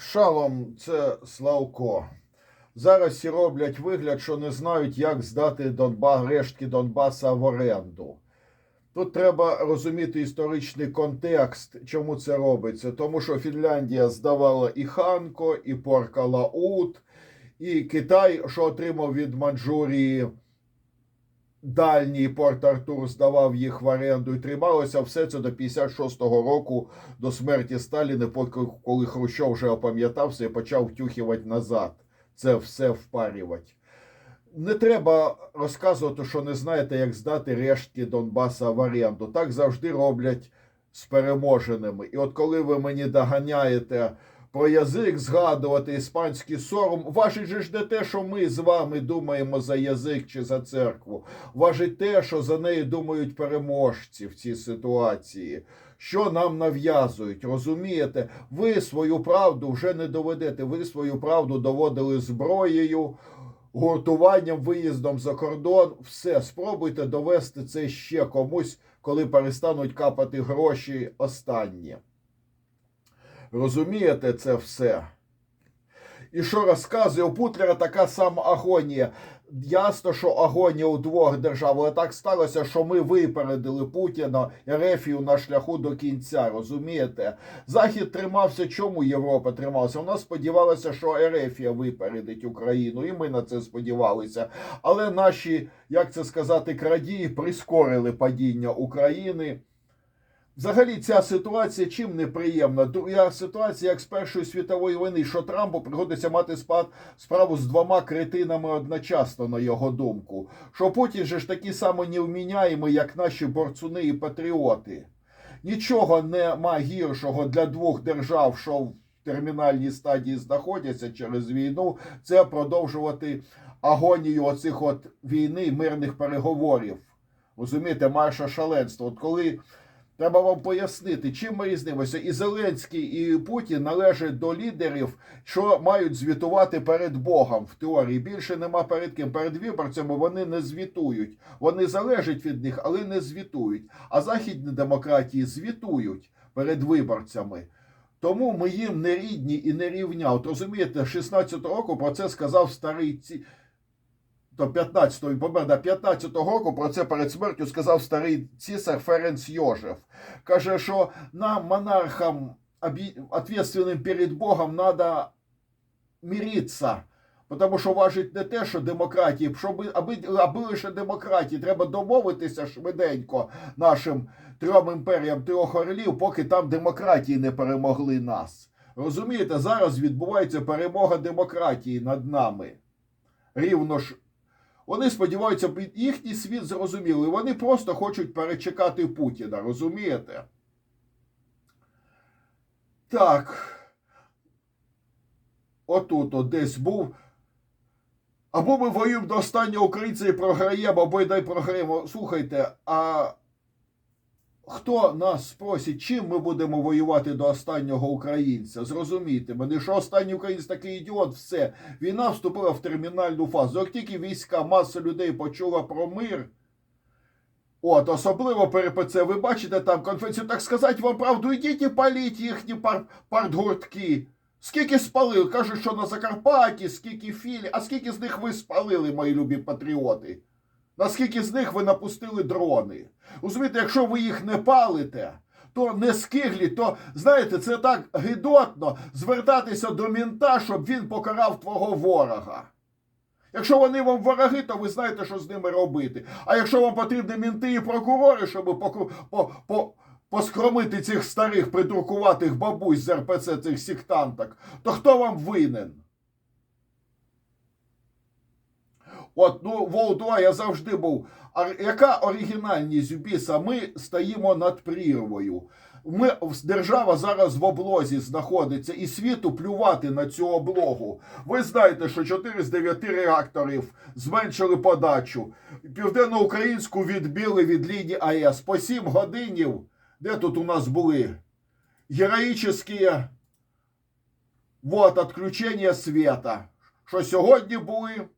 Шалом це Славко. Зараз всі роблять вигляд, що не знають, як здати Донба, рештки Донбаса в оренду. Тут треба розуміти історичний контекст, чому це робиться. Тому що Фінляндія здавала і Ханко, і Поркалаут, і Китай, що отримав від Манчжурії дальній Порт Артур, здавав їх в оренду і трималося все це до 56-го року, до смерті Сталіна, поки коли Хрущов вже опам'ятався і почав втюхувати назад. Це все впарювати. Не треба розказувати, що не знаєте, як здати рештки Донбаса в оренду. Так завжди роблять з переможеними. І от коли ви мені доганяєте про язик згадувати іспанський сором, важить же ж не те, що ми з вами думаємо за язик чи за церкву. Важить те, що за неї думають переможці в цій ситуації. Що нам нав'язують, розумієте? Ви свою правду вже не доведете. Ви свою правду доводили зброєю, гуртуванням, виїздом за кордон. Все, спробуйте довести це ще комусь, коли перестануть капати гроші останні. Розумієте це все? І що розказує у Путлера така сама агонія. Ясно, що агонія у двох держав, але так сталося, що ми випередили Путіна Ерефію на шляху до кінця. Розумієте? Захід тримався. Чому Європа трималася? Вона сподівалася, що Ерефія випередить Україну, і ми на це сподівалися. Але наші, як це сказати, крадії прискорили падіння України. Взагалі, ця ситуація чим неприємна? Друга ситуація, як з Першої світової війни, що Трампу приходиться мати спад справу з двома кретинами одночасно, на його думку. Що Путін же ж такі само невміняємий, як наші борцуни і патріоти. Нічого нема гіршого для двох держав, що в термінальній стадії знаходяться через війну, це продовжувати агонію оцих от війни, мирних переговорів. Розумієте, марша шаленства. От коли Треба вам пояснити, чим ми різнимося. І Зеленський, і Путін належать до лідерів, що мають звітувати перед Богом в теорії. Більше нема перед ким. Перед виборцями вони не звітують. Вони залежать від них, але не звітують. А західні демократії звітують перед виборцями. Тому ми їм не рідні і не рівня. От розумієте, 16 року про це сказав старий ці. То 15-го він помер, да, 15-го року про це перед смертю сказав старий цісар Ференц Йожев. Каже, що нам, монархам, відповідальним перед Богом, треба миритися. Тому що важить не те, що демократії, щоб аби, аби лише демократії, треба домовитися швиденько нашим трьом імперіям трьох орлів, поки там демократії не перемогли нас. Розумієте, зараз відбувається перемога демократії над нами. Рівно ж. Вони сподіваються, їхній світ зрозумілий. Вони просто хочуть перечекати Путіна, розумієте? Так. Отут от десь був. Або ми воюємо до останнього українця і програємо, або й дай програємо. Слухайте, а хто нас спросить, чим ми будемо воювати до останнього українця? Зрозумійте мене, що останній українець такий ідіот, все. Війна вступила в термінальну фазу. Як тільки війська, маса людей почула про мир. От, особливо ПРПЦ, ви бачите там конференцію, так сказати вам правду, ідіть і паліть їхні пар партгуртки. Скільки спалили? Кажуть, що на Закарпатті, скільки філі, а скільки з них ви спалили, мої любі патріоти? Наскільки з них ви напустили дрони? Розумієте, якщо ви їх не палите, то не скиглі, то знаєте, це так гидотно звертатися до мінта, щоб він покарав твого ворога. Якщо вони вам вороги, то ви знаєте, що з ними робити. А якщо вам потрібні мінти і прокурори, щоб по, по, по, поскромити цих старих придуркуватих бабусь з РПЦ, цих сектанток, то хто вам винен? От, ну, Волдуа я завжди був. А яка оригінальність біса? Ми стоїмо над прірвою. Ми, держава зараз в облозі знаходиться, і світу плювати на цю облогу. Ви знаєте, що 4 з 9 реакторів зменшили подачу. Південноукраїнську відбили від лінії АЕС по 7 годинів. Де тут у нас були? Героїчні вот, відключення світа. Що сьогодні були?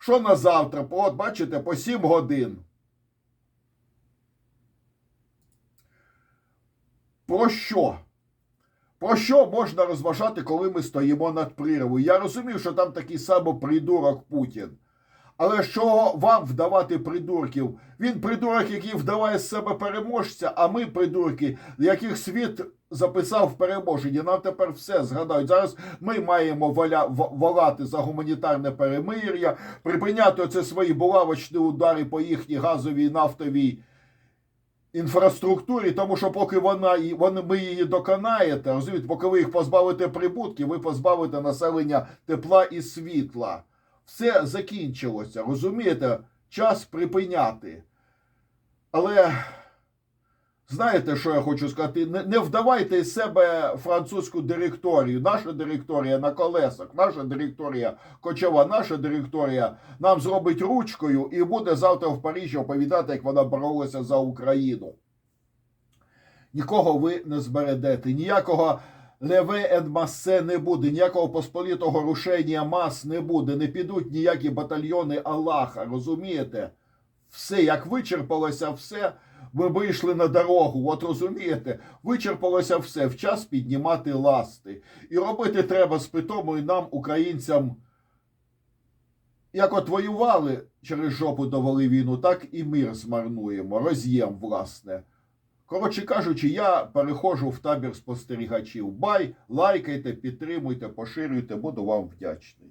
Що на завтра? От бачите, по 7 годин. Про що? Про що можна розважати, коли ми стоїмо над прірвою? Я розумів, що там такий самий придурок Путін. Але що вам вдавати придурків? Він придурок, який вдаває з себе переможця, а ми придурки, яких світ записав в переможенні. Нам тепер все згадають. Зараз ми маємо воля, в- волати за гуманітарне перемир'я, припиняти оце свої булавочні удари по їхній газовій нафтовій інфраструктурі, тому що поки вона і вони ви її доконаєте, розумієте, поки ви їх позбавите прибутків, ви позбавите населення тепла і світла. Все закінчилося, розумієте? Час припиняти. Але знаєте, що я хочу сказати? Не, вдавайте із себе французьку директорію. Наша директорія на колесах, наша директорія кочова, наша директорія нам зробить ручкою і буде завтра в Парижі оповідати, як вона боролася за Україну. Нікого ви не збередете, ніякого леве едмасе не буде, ніякого посполітого рушення мас не буде, не підуть ніякі батальйони Аллаха, розумієте? Все, як вичерпалося все, ви вийшли на дорогу, от розумієте, вичерпалося все, в час піднімати ласти. І робити треба з питомою нам, українцям, як от воювали через жопу довели війну, так і мир змарнуємо, роз'єм, власне. Коротше кажучи, я переходжу в табір спостерігачів. Бай, лайкайте, підтримуйте, поширюйте, буду вам вдячний.